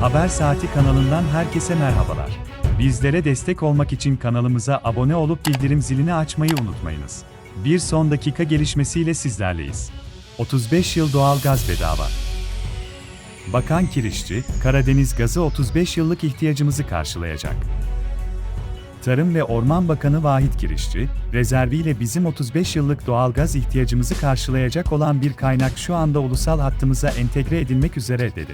Haber Saati kanalından herkese merhabalar. Bizlere destek olmak için kanalımıza abone olup bildirim zilini açmayı unutmayınız. Bir son dakika gelişmesiyle sizlerleyiz. 35 yıl doğalgaz bedava. Bakan Kirişçi, Karadeniz gazı 35 yıllık ihtiyacımızı karşılayacak. Tarım ve Orman Bakanı Vahit Kirişçi, rezerviyle bizim 35 yıllık doğalgaz ihtiyacımızı karşılayacak olan bir kaynak şu anda ulusal hattımıza entegre edilmek üzere dedi.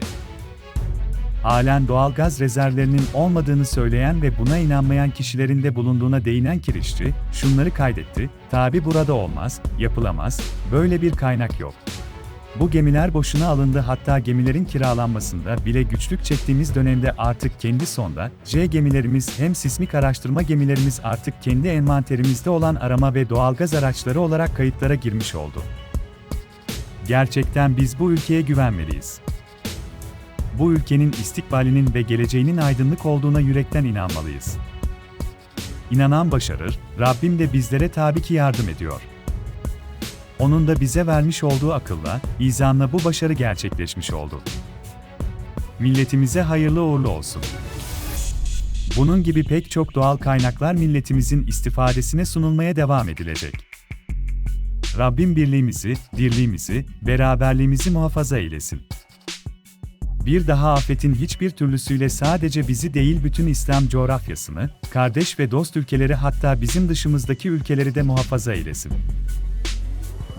Halen doğalgaz rezervlerinin olmadığını söyleyen ve buna inanmayan kişilerin de bulunduğuna değinen Kirişçi, şunları kaydetti, tabi burada olmaz, yapılamaz, böyle bir kaynak yok. Bu gemiler boşuna alındı hatta gemilerin kiralanmasında bile güçlük çektiğimiz dönemde artık kendi sonda, J gemilerimiz hem sismik araştırma gemilerimiz artık kendi envanterimizde olan arama ve doğalgaz araçları olarak kayıtlara girmiş oldu. Gerçekten biz bu ülkeye güvenmeliyiz. Bu ülkenin istikbalinin ve geleceğinin aydınlık olduğuna yürekten inanmalıyız. İnanan başarır, Rabbim de bizlere tabii ki yardım ediyor. Onun da bize vermiş olduğu akılla, izanla bu başarı gerçekleşmiş oldu. Milletimize hayırlı uğurlu olsun. Bunun gibi pek çok doğal kaynaklar milletimizin istifadesine sunulmaya devam edilecek. Rabbim birliğimizi, dirliğimizi, beraberliğimizi muhafaza eylesin. Bir daha afetin hiçbir türlüsüyle sadece bizi değil bütün İslam coğrafyasını, kardeş ve dost ülkeleri hatta bizim dışımızdaki ülkeleri de muhafaza eylesin.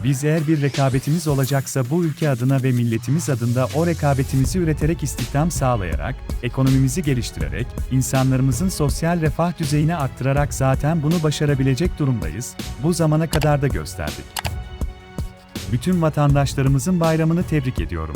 Biz eğer bir rekabetimiz olacaksa bu ülke adına ve milletimiz adında o rekabetimizi üreterek istihdam sağlayarak, ekonomimizi geliştirerek, insanlarımızın sosyal refah düzeyini arttırarak zaten bunu başarabilecek durumdayız, bu zamana kadar da gösterdik. Bütün vatandaşlarımızın bayramını tebrik ediyorum.